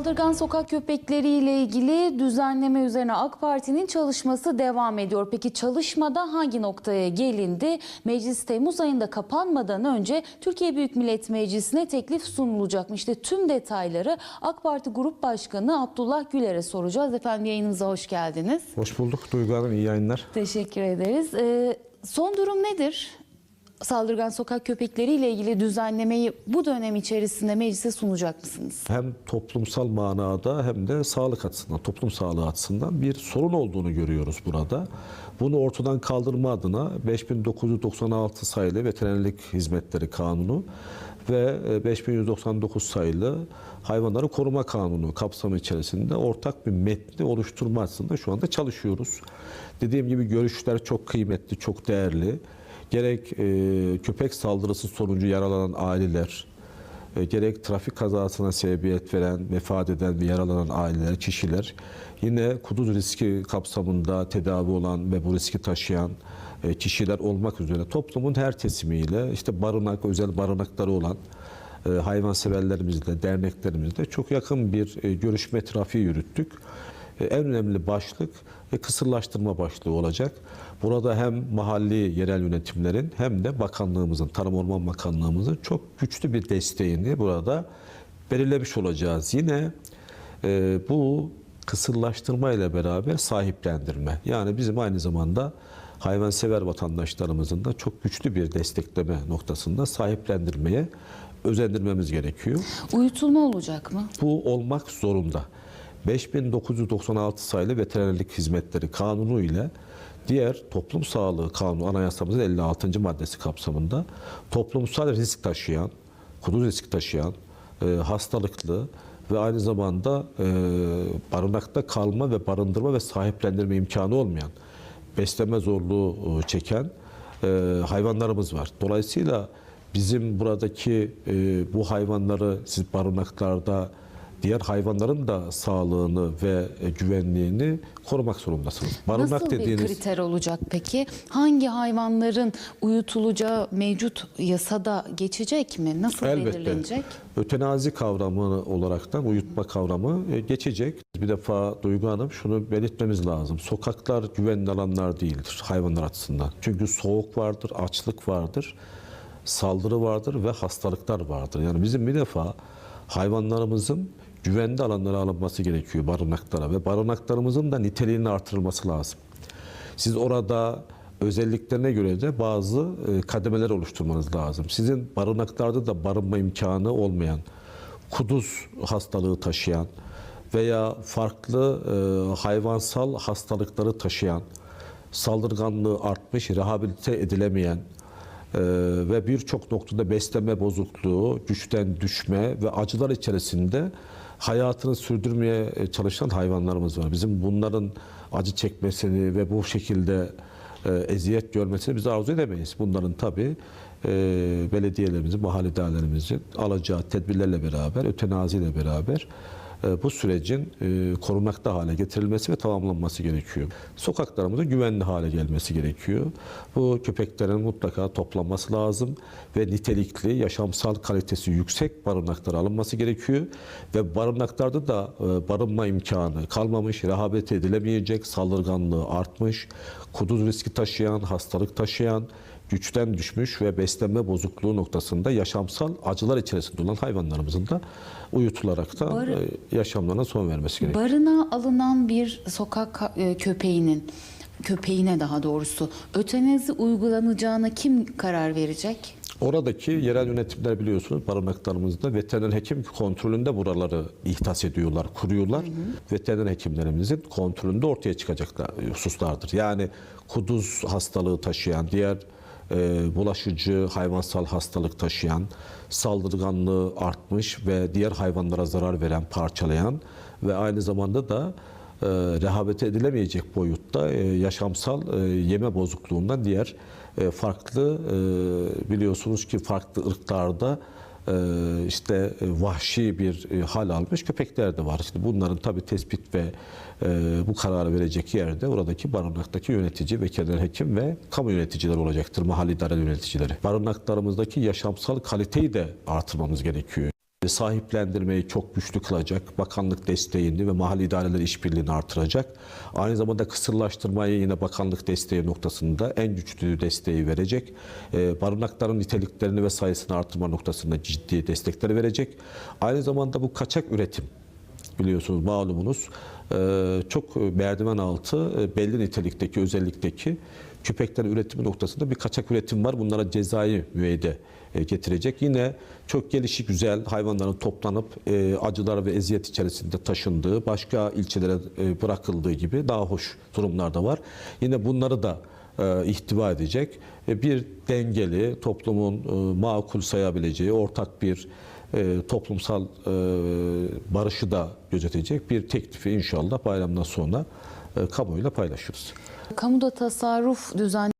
Saldırgan sokak köpekleriyle ilgili düzenleme üzerine AK Parti'nin çalışması devam ediyor. Peki çalışmada hangi noktaya gelindi? Meclis Temmuz ayında kapanmadan önce Türkiye Büyük Millet Meclisi'ne teklif sunulacakmış. İşte tüm detayları AK Parti Grup Başkanı Abdullah Güler'e soracağız. Efendim yayınımıza hoş geldiniz. Hoş bulduk Duygu Hanım, iyi yayınlar. Teşekkür ederiz. Ee, son durum nedir? Saldırgan sokak köpekleriyle ilgili düzenlemeyi bu dönem içerisinde meclise sunacak mısınız? Hem toplumsal manada hem de sağlık açısından, toplum sağlığı açısından bir sorun olduğunu görüyoruz burada. Bunu ortadan kaldırma adına 5996 sayılı Veterinerlik Hizmetleri Kanunu ve e, 5199 sayılı Hayvanları Koruma Kanunu kapsamı içerisinde ortak bir metni oluşturma açısından şu anda çalışıyoruz. Dediğim gibi görüşler çok kıymetli, çok değerli. Gerek e, köpek saldırısı sonucu yaralanan aileler, e, gerek trafik kazasına sebebiyet veren, vefat eden ve yaralanan aileler, kişiler, yine kuduz riski kapsamında tedavi olan ve bu riski taşıyan e, kişiler olmak üzere toplumun her kesimiyle işte barınak, özel barınakları olan e, hayvanseverlerimizle, derneklerimizle çok yakın bir görüşme trafiği yürüttük. E, En önemli başlık e, kısırlaştırma başlığı olacak. Burada hem mahalli yerel yönetimlerin hem de bakanlığımızın, Tarım Orman Bakanlığımızın çok güçlü bir desteğini burada belirlemiş olacağız. Yine e, bu kısırlaştırma ile beraber sahiplendirme. Yani bizim aynı zamanda hayvansever vatandaşlarımızın da çok güçlü bir destekleme noktasında sahiplendirmeye özendirmemiz gerekiyor. Uyutulma olacak mı? Bu olmak zorunda. 5996 sayılı veterinerlik hizmetleri kanunu ile diğer toplum sağlığı kanunu anayasamızın 56. maddesi kapsamında toplumsal risk taşıyan, kuduz risk taşıyan, e, hastalıklı ve aynı zamanda e, barınakta kalma ve barındırma ve sahiplendirme imkanı olmayan, besleme zorluğu e, çeken e, hayvanlarımız var. Dolayısıyla bizim buradaki e, bu hayvanları siz barınaklarda diğer hayvanların da sağlığını ve e, güvenliğini korumak zorundasınız. Barınak Nasıl dediğiniz bir kriter olacak peki? Hangi hayvanların uyutulacağı mevcut yasada geçecek mi? Nasıl belirlenecek? Ötenazi kavramı olaraktan uyutma kavramı e, geçecek. Bir defa Duygu Hanım şunu belirtmemiz lazım. Sokaklar güvenli alanlar değildir hayvanlar açısından. Çünkü soğuk vardır, açlık vardır, saldırı vardır ve hastalıklar vardır. Yani bizim bir defa hayvanlarımızın güvenli alanlara alınması gerekiyor barınaklara ve barınaklarımızın da niteliğinin artırılması lazım. Siz orada özelliklerine göre de bazı e, kademeler oluşturmanız lazım. Sizin barınaklarda da barınma imkanı olmayan, kuduz hastalığı taşıyan veya farklı e, hayvansal hastalıkları taşıyan, saldırganlığı artmış, rehabilite edilemeyen e, ve birçok noktada besleme bozukluğu, güçten düşme ve acılar içerisinde hayatını sürdürmeye e, çalışan hayvanlarımız var. Bizim bunların acı çekmesini ve bu şekilde e, eziyet görmesini biz arzu edemeyiz. Bunların tabi belediyelerimizin, mahalle idarelerimizin alacağı tedbirlerle beraber, ötenaziyle beraber e, bu sürecin e, korunaklı hale getirilmesi ve tamamlanması gerekiyor. Sokaklarımızın güvenli hale gelmesi gerekiyor. Bu köpeklerin mutlaka toplanması lazım ve nitelikli, yaşamsal kalitesi yüksek barınaklara alınması gerekiyor. Ve barınaklarda da e, barınma imkanı kalmamış, rehabilite edilemeyecek, saldırganlığı artmış, kuduz riski taşıyan, hastalık taşıyan, güçten düşmüş ve beslenme bozukluğu noktasında yaşamsal acılar içerisinde olan hayvanlarımızın da uyutularak da Barı- e, yaşamlarına son vermesi gerekiyor. Barınağa alınan bir sokak e, köpeğinin köpeğine daha doğrusu ötenezi uygulanacağına kim karar verecek? Oradaki yerel yönetimler biliyorsunuz barınaklarımızda veteriner hekim kontrolünde buraları ihtas ediyorlar, kuruyorlar. Veteriner hekimlerimizin kontrolünde ortaya çıkacaklar hususlardır. Yani kuduz hastalığı taşıyan, diğer e, bulaşıcı hayvansal hastalık taşıyan, saldırganlığı artmış ve diğer hayvanlara zarar veren, parçalayan ve aynı zamanda da e, rehavete edilemeyecek boyutta e, yaşamsal e, yeme bozukluğundan diğer e, farklı e, biliyorsunuz ki farklı ırklarda işte e, vahşi bir e, hal almış köpekler de var. Şimdi bunların tabi tespit ve e, bu kararı verecek yerde oradaki barınaktaki yönetici, veteriner hekim ve kamu yöneticileri olacaktır, mahalli idare yöneticileri. Barınaklarımızdaki yaşamsal kaliteyi de artırmamız gerekiyor. Sahiplendirmeyi çok güçlü kılacak, bakanlık desteğini ve mahalli idareler işbirliğini artıracak. Aynı zamanda kısırlaştırmayı yine bakanlık desteği noktasında en güçlü desteği verecek. Ee, Barınakların niteliklerini ve sayısını artırma noktasında ciddi destekleri verecek. Aynı zamanda bu kaçak üretim biliyorsunuz malumunuz e, çok merdiven altı e, belli nitelikteki özellikteki köpekler üretimi noktasında bir kaçak üretim var. Bunlara cezai müeyyide e, getirecek. Yine çok gelişi güzel hayvanların toplanıp e, acılar ve eziyet içerisinde taşındığı, başka ilçelere e, bırakıldığı gibi daha hoş durumlar da var. Yine bunları da e, ihtiva edecek e, bir dengeli toplumun e, makul sayabileceği ortak bir e, toplumsal e, barışı da gözetecek bir teklifi inşallah bayramdan sonra e, kamuoyuyla paylaşırız. Kamuda tasarruf düzen